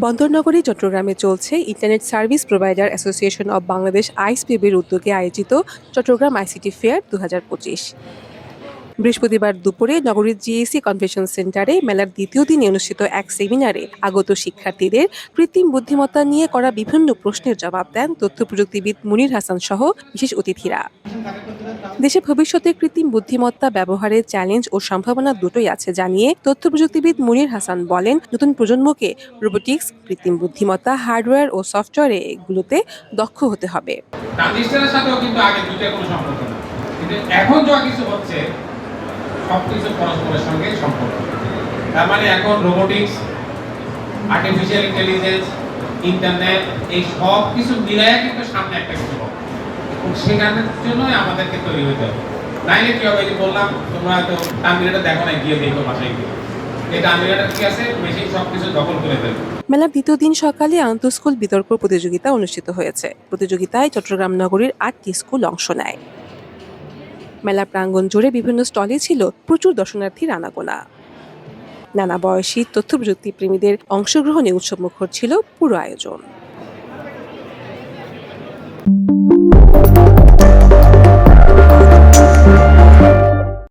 বন্দরনগরী, চট্টগ্রামে চলছে internet service provider association of Bangladesh আইসপিবির উদ্যোগে আয়োজিত চট্টগ্রাম আইসিটি ফেয়ার দু হাজার পঁচিশ। বৃহস্পতিবার দুপুরে নগরীর জিএসি কনভেনশন সেন্টারে মেলার দ্বিতীয় দিনে অনুষ্ঠিত এক সেমিনারে আগত শিক্ষার্থীদের কৃত্রিম বুদ্ধিমত্তা নিয়ে করা বিভিন্ন প্রশ্নের জবাব দেন তথ্য প্রযুক্তিবিদ মুনির হাসান সহ বিশেষ অতিথিরা। দেশে ভবিষ্যতে কৃত্রিম বুদ্ধিমত্তা ব্যবহারের চ্যালেঞ্জ ও সম্ভাবনা দুটোই আছে জানিয়ে তথ্য প্রযুক্তিবিদ মুনির হাসান বলেন, নতুন প্রজন্মকে রোবোটিক্স, কৃত্রিম বুদ্ধিমত্তা, হার্ডওয়্যার ও সফটওয়্যারে এগুলোতে দক্ষ হতে হবে। সাথেও কিন্তু আগে কোনো সম্পর্ক না কিন্তু এখন যা কিছু হচ্ছে সব কিছু পরস্পরের সঙ্গে সম্পর্ক। তার মানে এখন রোবোটিক্স আর্টিফিশিয়াল ইন্টেলিজেন্স ইন্টারনেট এই সব কিছু মিলায় কিন্তু সামনে একটা কিছু হবে। সেখানের জন্যই আমাদেরকে তৈরি হতে হবে। নাইলে কি হবে যে বললাম, তোমরা তো টার্মিনেটর দেখো না গিয়ে দেখো বাসায় গিয়ে। এই টার্মিনেটর কি আছে? মেশিন সব কিছু দখল করে দেবে মেলার দ্বিতীয় দিন সকালে আন্তঃস্কুল বিতর্ক প্রতিযোগিতা অনুষ্ঠিত হয়েছে। প্রতিযোগিতায় চট্টগ্রাম নগরীর আটটি স্কুল অংশ নেয়। মেলা প্রাঙ্গণ জুড়ে বিভিন্ন স্টলে ছিল প্রচুর দর্শনার্থী আনাগোনা নানা বয়সী তথ্য প্রযুক্তি প্রেমীদের অংশগ্রহণে উৎসবমুখর ছিল পুরো আয়োজন।